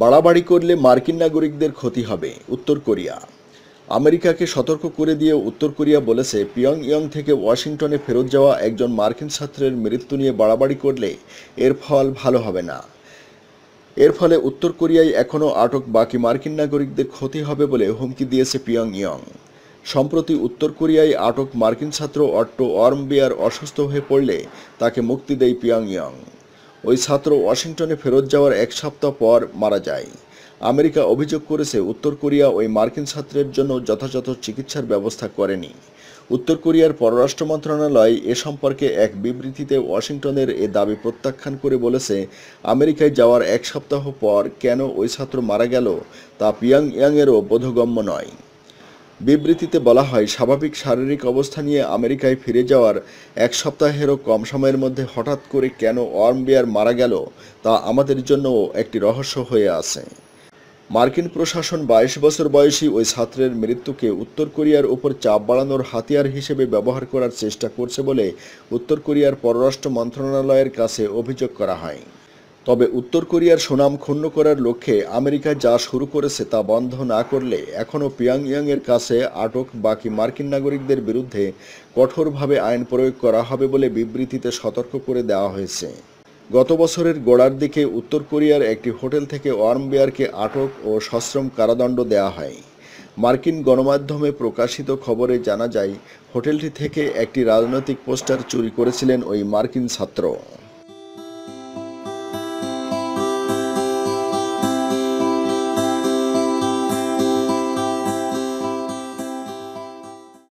বাড়াবাড়ি করলে মার্কিন নাগরিকদের ক্ষতি হবে, উত্তর কোরিয়া। আমেরিকাকে সতর্ক করে দিয়ে উত্তর কোরিয়া বলেছে পিয়ং ইয়ং থেকে ওয়াশিংটনে ফেরত যাওয়া একজন মার্কিন ছাত্রের মৃত্যু নিয়ে বাড়াবাড়ি করলে এর ফল ভালো হবে না। এর ফলে উত্তর কোরিয়ায় এখনও আটক বাকি মার্কিন নাগরিকদের ক্ষতি হবে বলে হুমকি দিয়েছে পিয়ং ইয়ং সম্প্রতি উত্তর কোরিয়ায় আটক মার্কিন ছাত্র অট্টো অর্মবিয়ার অসুস্থ হয়ে পড়লে তাকে মুক্তি দেয় পিয়ং ইয়ং ওই ছাত্র ওয়াশিংটনে ফেরত যাওয়ার এক সপ্তাহ পর মারা যায়। আমেরিকা অভিযোগ করেছে, উত্তর কোরিয়া ওই মার্কিন ছাত্রের জন্য যথাযথ চিকিৎসার ব্যবস্থা করেনি। উত্তর কোরিয়ার পররাষ্ট্র মন্ত্রণালয় এ সম্পর্কে এক বিবৃতিতে ওয়াশিংটনের এ দাবি প্রত্যাখ্যান করে বলেছে, আমেরিকায় যাওয়ার এক সপ্তাহ পর কেন ওই ছাত্র মারা গেল তা পিয়াং ইয়াংয়েরও বোধগম্য নয়। বিবৃতিতে বলা হয়, স্বাভাবিক শারীরিক অবস্থা নিয়ে আমেরিকায় ফিরে যাওয়ার এক সপ্তাহেরও কম সময়ের মধ্যে হঠাৎ করে কেন ওয়ার্মবিয়ার মারা গেল, তা আমাদের জন্যও একটি রহস্য হয়ে আছে। মার্কিন প্রশাসন বাইশ বছর বয়সী ওই ছাত্রের মৃত্যুকে উত্তর কোরিয়ার উপর চাপ বাড়ানোর হাতিয়ার হিসেবে ব্যবহার করার চেষ্টা করছে বলে উত্তর কোরিয়ার পররাষ্ট্র মন্ত্রণালয়ের কাছে অভিযোগ করা হয়। তবে উত্তর কোরিয়ার সুনাম ক্ষুণ্ণ করার লক্ষ্যে আমেরিকা যা শুরু করেছে তা বন্ধ না করলে এখনও পিয়াংইয়াংয়ের কাছে আটক বাকি মার্কিন নাগরিকদের বিরুদ্ধে কঠোরভাবে আইন প্রয়োগ করা হবে বলে বিবৃতিতে সতর্ক করে দেওয়া হয়েছে। গত বছরের গোড়ার দিকে উত্তর কোরিয়ার একটি হোটেল থেকে ওয়ার্মবিয়ারকে আটক ও সশ্রম কারাদণ্ড দেওয়া হয়। মার্কিন গণমাধ্যমে প্রকাশিত খবরে জানা যায়, হোটেলটি থেকে একটি রাজনৈতিক পোস্টার চুরি করেছিলেন ওই মার্কিন ছাত্র।